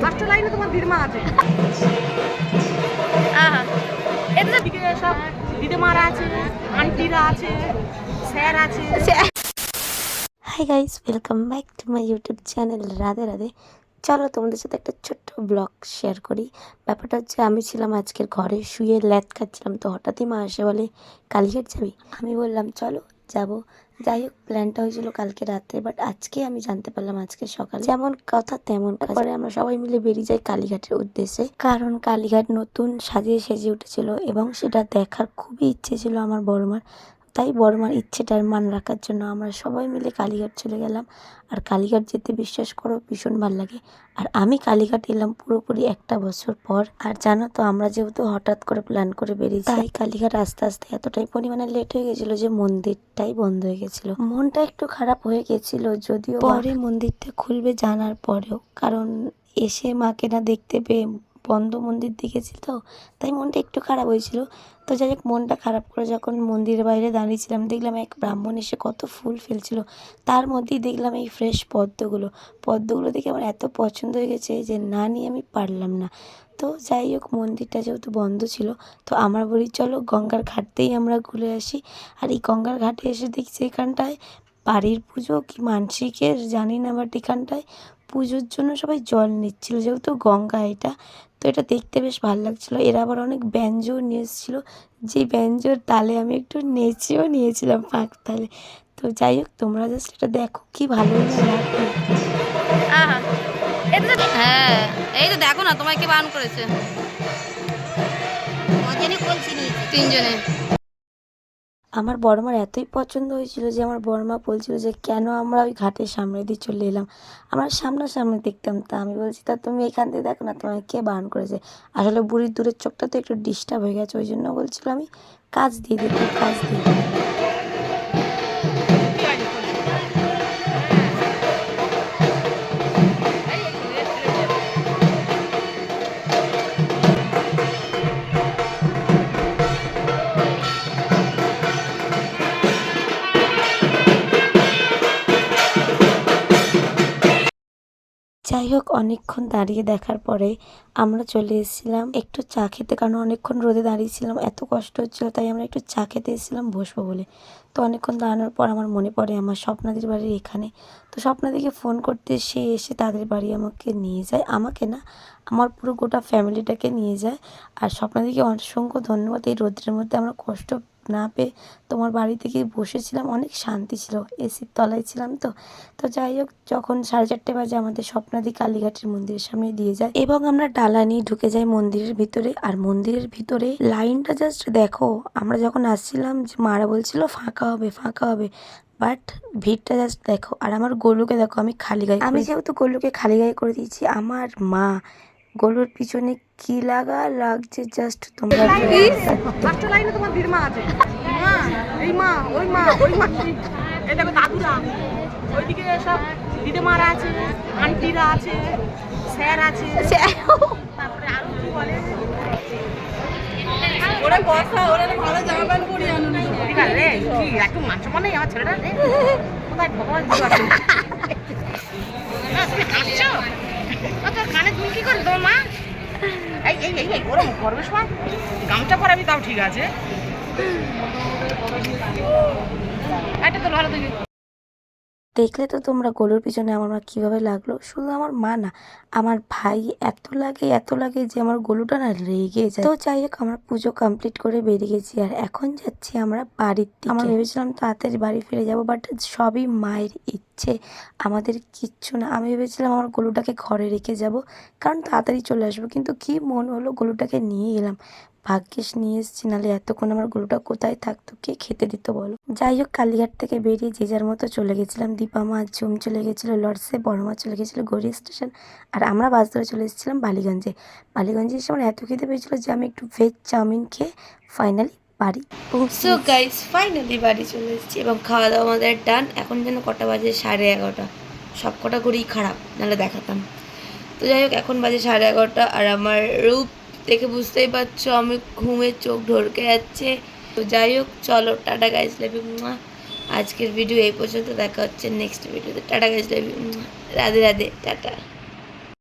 First লাইনে তোমার দিদিমা আছে। আহা এটা তো সব দিদিমারা আছে আন্টিরা আছে স্যার আছে। Hi guys welcome back to my YouTube channel Radhe Radhe চলো তোমাদের সাথে একটা ছোট্ট ব্লগ শেয়ার করি। ব্যাপারটা হচ্ছে আমি ছিলাম আজকের ঘরে শুয়ে ল্যাদ খাচ্ছিলাম। তো হঠাৎই মা এসে বলে কালীঘাট যাবি আমি বললাম চলো যাব। যাই হোক প্ল্যানটা হয়েছিল কালকে রাতে বাট আজকে আমি জানতে পারলাম আজকে সকালে যেমন কথা তেমন তারপরে পরে আমরা সবাই মিলে বেরিয়ে যাই কালীঘাটের উদ্দেশ্যে। কারণ কালীঘাট নতুন সাজিয়ে সেজে উঠেছিল এবং সেটা দেখার খুবই ইচ্ছে ছিল আমার বড়মার তাই বড়মার ইচ্ছেটার মান রাখার জন্য আমরা সবাই মিলে কালীঘাট চলে গেলাম। আর কালীঘাট যেতে বিশ্বাস করো ভীষণ ভালো লাগে। আর আমি কালীঘাট এলাম পুরোপুরি একটা বছর পর। আর জানো তো আমরা যেহেতু হঠাৎ করে প্ল্যান করে বেরিয়েছি, তাই কালীঘাট আস্তে আস্তে এতটাই পরিমাণে লেট হয়ে গেছিল যে মন্দিরটাই বন্ধ হয়ে গেছিল। মনটা একটু খারাপ হয়ে গেছিল যদিও পরে মন্দিরটা খুলবে জানার পরেও, কারণ এসে মাকে না দেখতে পেয়ে বন্ধ মন্দির দেখেছি তো, তাই মনটা একটু খারাপ হয়েছিল। তো যাই হোক, মনটা খারাপ করে যখন মন্দিরের বাইরে দাঁড়িয়েছিলাম, দেখলাম এক ব্রাহ্মণ এসে কত ফুল ফেলছিল। তার মধ্যেই দেখলাম এই ফ্রেশ পদ্মগুলো। পদ্মগুলো দেখে আমার এত পছন্দ হয়ে গেছে যে, না নিয়ে আমি পারলাম না। তো যাই হোক, মন্দিরটা যেহেতু বন্ধ ছিল, তো আমার বলি, চলো গঙ্গার ঘাটতেই আমরা ঘুরে আসি। আর এই গঙ্গার ঘাটে এসে দেখছি এখানটায় বাড়ির পুজো কি মানসিকের জানি না বাট এখানটায় পুজোর জন্য সবাই জল নিচ্ছিল যেহেতু গঙ্গা এটা তো এটা দেখতে বেশ ভালো লাগছিল। এরা আবার অনেক ব্যঞ্জও নিয়ে এসেছিল। যে ব্যঞ্জোর তালে আমি একটু নেচেও নিয়েছিলাম পাঁক তালে। তো যাই হোক তোমরা জাস্ট এটা দেখো কি ভালো হ্যাঁ এই তো দেখো না তোমায় কে বান করেছে? তিনজনে। আমার বড়মার এতই পছন্দ হয়েছিল যে আমার বড়মা বলছিল যে, কেন আমরা ওই ঘাটের সামনে দিয়ে চলে এলাম? আমরা সামনাসামনি দেখতাম তা। আমি বলছি, তা তুমি এখান থেকে দেখো না, তোমাকে কে বারণ করেছে? আসলে বুড়ির দূরের চোখটা তো একটু ডিস্টার্ব হয়ে গেছে, ওই জন্য বলছিল আমি কাজ দিয়ে দিই কাজ দিয়ে হোক অনেকক্ষণ দাঁড়িয়ে দেখার পরে আমরা চলে এসেছিলাম একটু চা খেতে, কারণ অনেকক্ষণ রোদে দাঁড়িয়েছিলাম, এত কষ্ট হচ্ছিল, তাই আমরা একটু চা খেতে এসেছিলাম বসবো বলে। তো অনেকক্ষণ দাঁড়ানোর পর আমার মনে পড়ে, আমার স্বপ্নাদির বাড়ির এখানে। তো স্বপ্নাদিকে ফোন করতে সে এসে তাদের বাড়ি আমাকে নিয়ে যায়। আমাকে না, আমার পুরো গোটা ফ্যামিলিটাকে নিয়ে যায়। আর স্বপ্নাদিকে অসংখ্য ধন্যবাদ এই রোদ্রের মধ্যে আমরা কষ্ট না পেয়ে তোমার বাড়িতে গিয়ে বসেছিলাম অনেক শান্তি ছিল এসির তলায় ছিলাম তো। তো যাই হোক যখন সাড়ে চারটে বাজে আমাদের স্বপ্নাদি কালীঘাটের মন্দিরের সামনে দিয়ে যায় এবং আমরা ডালা নিয়ে ঢুকে যাই মন্দিরের ভিতরে। আর মন্দিরের ভিতরে লাইনটা জাস্ট দেখো আমরা যখন আসছিলাম যে মারা বলছিল ফাঁকা হবে ফাঁকা হবে। বাট ভিড়টা জাস্ট দেখো। আর আমার গোলুকে দেখো আমি খালি গায়ে আমি যেহেতু গোলুকে খালি গায়ে করে দিয়েছি আমার মা গোলুর পিছনে কি লাগা লাগছে জাস্ট তোমরা লাইনে তোমার আছে মা এই মা ওই মা ওই মা এই দেখো দাদুরা ওইদিকে সব দিদিমারা আছে আন্টিরা আছে স্যার আছে। তারপরে আরও কি বলে? ওরে বর্ষা ওরে ভালো জামা প্যান্ট পরি আনুন। ঠিক আছে কি একটু মান সম্মান নেই আমার ছেলেটা রে। কোথায় ভগবান পারছি তোর কানে তুমি কি করে তোমার মা এই এই এই ওরম করবে সময় গামটা পরাবি তাও ঠিক আছে। এটা তো ভালো তুমি দেখলে তো তোমরা গোলুর পিছনে আমার মা কীভাবে লাগল? শুধু আমার মা না, আমার ভাই এত লাগে এত লাগে যে আমার গোলুটা না রেগে যায়। তো যাই হোক, আমরা পুজো কমপ্লিট করে বেরিয়ে গেছি আর এখন যাচ্ছি আমরা বাড়ির আমরা ভেবেছিলাম তাড়াতাড়ি বাড়ি ফিরে যাব বাট সবই মায়ের ইচ্ছে, আমাদের কিচ্ছু না। আমি ভেবেছিলাম আমার গরুটাকে ঘরে রেখে যাব, কারণ তাড়াতাড়ি চলে আসব, কিন্তু কি মন হলো গরুটাকে নিয়ে গেলাম ভাগ্যিস নিয়ে এসেছি, নাহলে এতক্ষণ আমার গরুটা কোথায় থাকতো? কে খেতে দিত বলো? যাই হোক, কালীঘাট থেকে বেরিয়ে যে যার মতো চলে গেছিলাম। দীপা মা, ঝুম চলে গেছিল, লর্ডসে, বড় মা চলে গেছিল গড়িয়া স্টেশন, আর আমরা বাস ধরে চলে এসেছিলাম বালিগঞ্জে। বালিগঞ্জে এসে আমার এত খেতে পেয়েছিলো যে আমি একটু ভেজ চাউমিন খেয়ে ফাইনালি বাড়ি সো গাইস ফাইনালি বাড়ি চলে এসেছি এবং খাওয়া দাওয়া আমাদের ডান এখন যেন কটা বাজে? সাড়ে এগারোটা। সব কটা করেই খারাপ, নাহলে দেখাতাম। তো যাই হোক, এখন বাজে সাড়ে এগারোটা, আর আমার রূপ দেখে বুঝতেই পারছ, আমি ঘুমে চোখ ঢরকে যাচ্ছে। তো যাই হোক, চলো, টাটা গাইজ লাভি আজকের ভিডিও এই পর্যন্ত, দেখা হচ্ছে নেক্সট ভিডিওতে টাটা গাইজ লাভি রাধে রাধে, টাটা।